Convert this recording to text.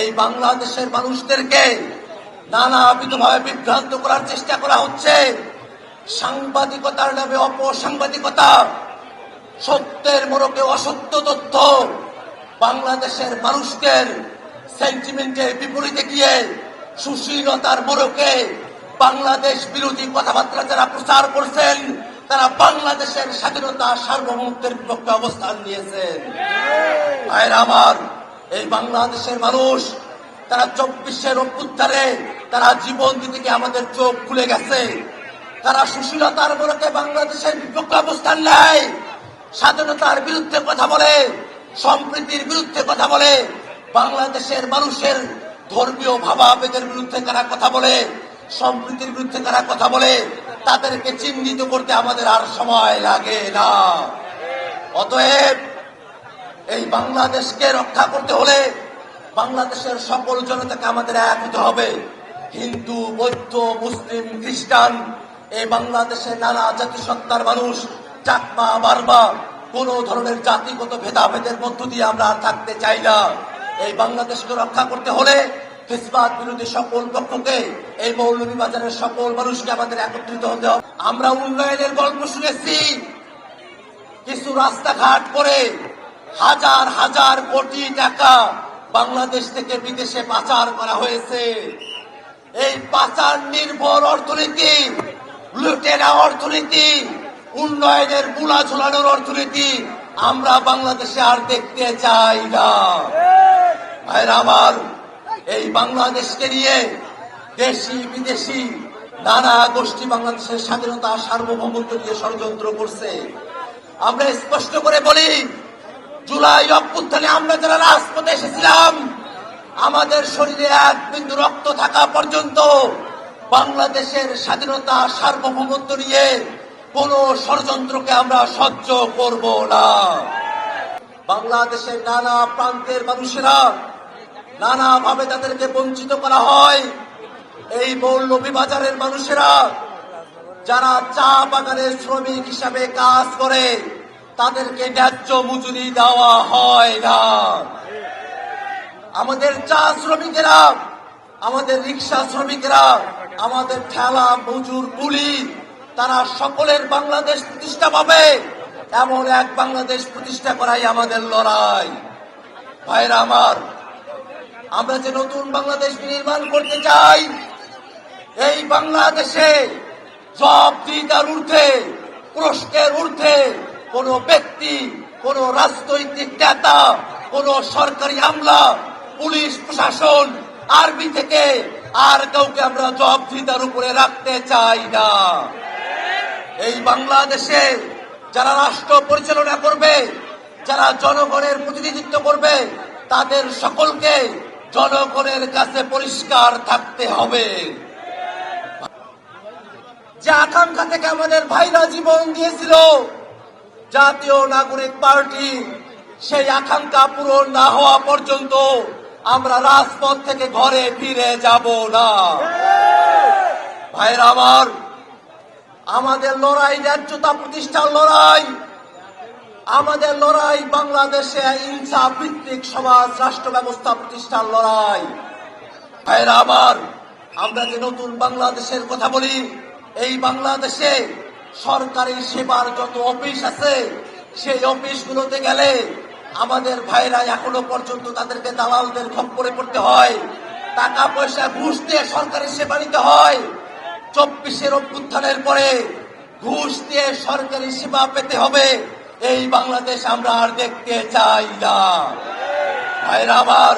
এই বাংলাদেশের মানুষদেরকে নানাবিধভাবে বিভ্রান্ত করার চেষ্টা করা হচ্ছে। সাংবাদিকতার নামে অপসাংবাদিকতা, সত্যের মোড়কে অসত্য তথ্য, বাংলাদেশের মানুষদের সেন্টিমেন্টের বিপরীতে গিয়ে সুশীলতার মোড়কে বাংলাদেশ বিরোধী কথাবার্তা যারা প্রচার করছেন, তারা বাংলাদেশের স্বাধীনতা সার্বভৌমত্বের বিপক্ষে অবস্থান নিয়েছেন। আমার এই বাংলাদেশের মানুষ, তারা চব্বিশের অভ্যুত্থানে তারা জীবন দিদিকে আমাদের চোখ খুলে গেছে। তারা সুশীলতার মোড়কে বাংলাদেশের বিপক্ষে অবস্থান নেয়। স্বাধীনতার বিরুদ্ধে কথা বলে, সম্প্রীতির বিরুদ্ধে কথা বলে, বাংলাদেশের মানুষের ধর্মীয় ভাবাবেগের বিরুদ্ধে তারা কথা বলে, সম্প্রীতির বিরুদ্ধে তারা কথা বলে, তাদেরকে চিহ্নিত করতে আমাদের আর সময় লাগে না। অতএব এই বাংলাদেশকে রক্ষা করতে হলে বাংলাদেশের সকল জনতাকে আমাদের এক হতে হবে। হিন্দু, বৌদ্ধ, মুসলিম, খ্রিস্টান, এই বাংলাদেশের নানা জাতিসত্তার মানুষ, চাকমা, বারবা, কোন ধরনের জাতিগত ভেদাভেদের মধ্য দিয়ে আমরা থাকতে চাই না। এই বাংলাদেশকে রক্ষা করতে হলে ফিসবাদ বিরোধী সকল পক্ষকে, এই মৌলভীবাজারের সকল মানুষকে আমাদের একত্রিত হতে হবে। আমরা উন্নয়নের গল্প শুনেছি। কিছু রাস্তাঘাট করে হাজার হাজার কোটি টাকা বাংলাদেশ থেকে বিদেশে পাচার করা হয়েছে। এই পাচার নির্ভর অর্থনীতি, লুটেরা অর্থনীতি, উন্নয়নের মূলা ঝোলানোর অর্থনীতি আমরা বাংলাদেশে আর দেখতে চাই না। ভাইরা আমার, এই বাংলাদেশকে নিয়ে দেশি, বিদেশি, নানা গোষ্ঠী বাংলাদেশের স্বাধীনতা সার্বভৌমত্ব নিয়ে ষড়যন্ত্র করছে। আমরা স্পষ্ট করে বলি জুলাই অভ্যুত্থানে আমরা যারা রাজপথে এসেছিলাম, আমাদের শরীরে এক বিন্দু রক্ত থাকা পর্যন্ত বাংলাদেশের স্বাধীনতা সার্বভৌমত্ব নিয়ে কোন ষড়যন্ত্রকে আমরা সহ্য করব না। বাংলাদেশের নানা প্রান্তের মানুষেরা নানাভাবে তাদেরকে বঞ্চিত করা হয়। এই মৌলভীবাজারের মানুষেরা যারা চা বাগানের শ্রমিক হিসাবে কাজ করে তাদেরকে ন্যায্য মজুরি দেওয়া হয় না। আমাদের চা শ্রমিকেরা, আমাদের রিক্সা শ্রমিকেরা, আমাদের ঠেলা, মজুর কুলি তারা সকলের বাংলাদেশ প্রতিষ্ঠা পাবে। এমন এক বাংলাদেশ প্রতিষ্ঠা করাই আমাদের লড়াই। ভাইরা আমার, আমরা যে নতুন বাংলাদেশ নির্মাণ করতে চাই, এই বাংলাদেশে জব দিদার ঊর্ধ্বে, প্রশ্নের ঊর্ধ্বে কোন ব্যক্তি, কোন রাজনৈতিক নেতা, কোন সরকারি আমলা, পুলিশ, প্রশাসন, আর্মি থেকে আর কাউকে আমরা জব দিদার উপরে রাখতে চাই না। এই বাংলাদেশে যারা রাষ্ট্র পরিচালনা করবে, যারা জনগণের প্রতিনিধিত্ব করবে, তাদের সকলকে জনগণের কাছে পরিষ্কার থাকতে হবে। যে আকাঙ্ক্ষা থেকে আমাদের ভাইরা জীবন দিয়েছিল জাতীয় নাগরিক পার্টি, সেই আকাঙ্ক্ষা পূরণ না হওয়া পর্যন্ত আমরা রাজপথ থেকে ঘরে ফিরে যাব না। ভাইরা আমার, আমাদের লড়াই ন্যায্যতা প্রতিষ্ঠার লড়াই, আমাদের লড়াই বাংলাদেশে ইনসাফ ভিত্তিক সমাজ রাষ্ট্র ব্যবস্থা প্রতিষ্ঠার লড়াই। ভাইরা আমার, আমরা যে নতুন বাংলাদেশের কথা বলি, এই বাংলাদেশে সরকারি সেবার যত অফিস আছে, সেই অফিসগুলোতে গেলে আমাদের ভাইরা এখনও পর্যন্ত তাদেরকে দালালদের খপ্পরে পড়তে হয়। টাকা পয়সা ঘুষ দিয়ে সরকারি সেবা নিতে হয়। চব্বিশের অভ্যুত্থানের পরে ঘুষ দিয়ে সরকারি সেবা পেতে হবে। এই বাংলাদেশ আমরা আর দেখতে চাই না। ভাইরা আমার